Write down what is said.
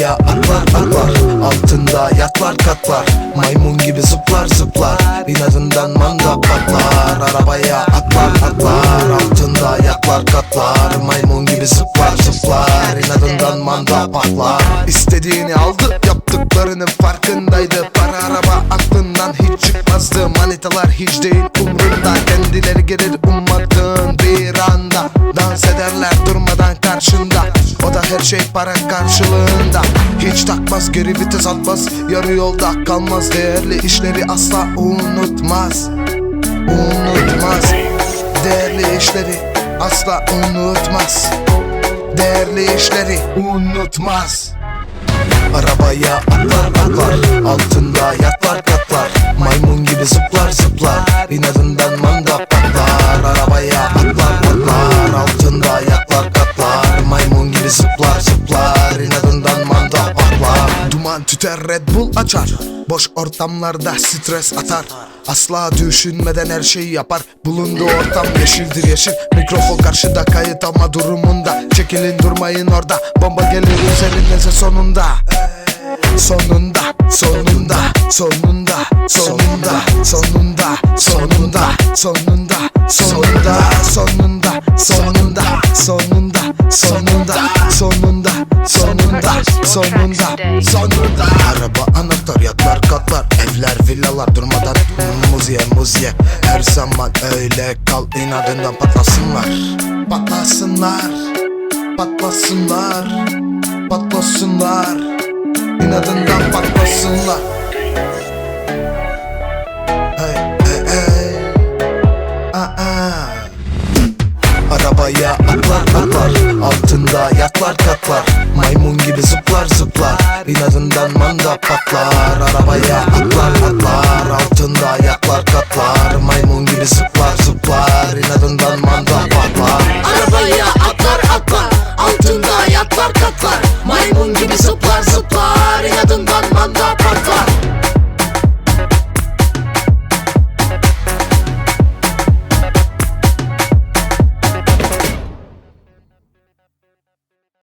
atlar Altında yatlar katlar. Maymun gibi zıplar zıplar. İnadından manda patlar. Arabaya atlar atlar. Altında yatlar katlar. Maymun gibi zıplar zıplar. İnadından manda patlar. İstediğini aldı yaptıklarının farkındaydı. Para araba aklından hiç çıkmazdı. Manitalar hiç değil umrunda. Kendileri gelir ummadığın bir anda Dans ederler. Durmadan karşında her şey para karşılığında. Hiç takmaz geri vites atmaz Yarı yolda kalmaz. Değerli işleri asla unutmaz Unutmaz. Değerli işleri asla unutmaz Değerli işleri unutmaz. Arabaya atlar atlar Altında yatlar katlar. Maymun gibi zıplar zıplar. İnadından Duman tüter Red Bull açar Boş ortamlarda stres atar Asla düşünmeden her şeyi yapar Bulunduğu ortam yeşildir yeşil Mikrofon karşıda kayıt ama durumunda Çekilin durmayın orada Bomba gelir üzerinize sonunda Sonunda, sonunda, sonunda, sonunda, sonunda, sonunda, sonunda, sonunda, sonunda, sonunda, sonunda, sonunda, sonunda, sonunda, sonunda, sonunda. Araba anahtar yatlar katlar evler villalar durmadan muziye muziye. Her zaman öyle kal inadından patlasınlar. Patlasınlar patlasınlar patlasınlar. İnadından patlasınlar Hatta katlar Maymun gibi zıplar zıplar. Biladından manda patlar. Arabaya atlar atlar. Altında ayaklar katlar Maymun gibi zıplar zıplar. İnadından manda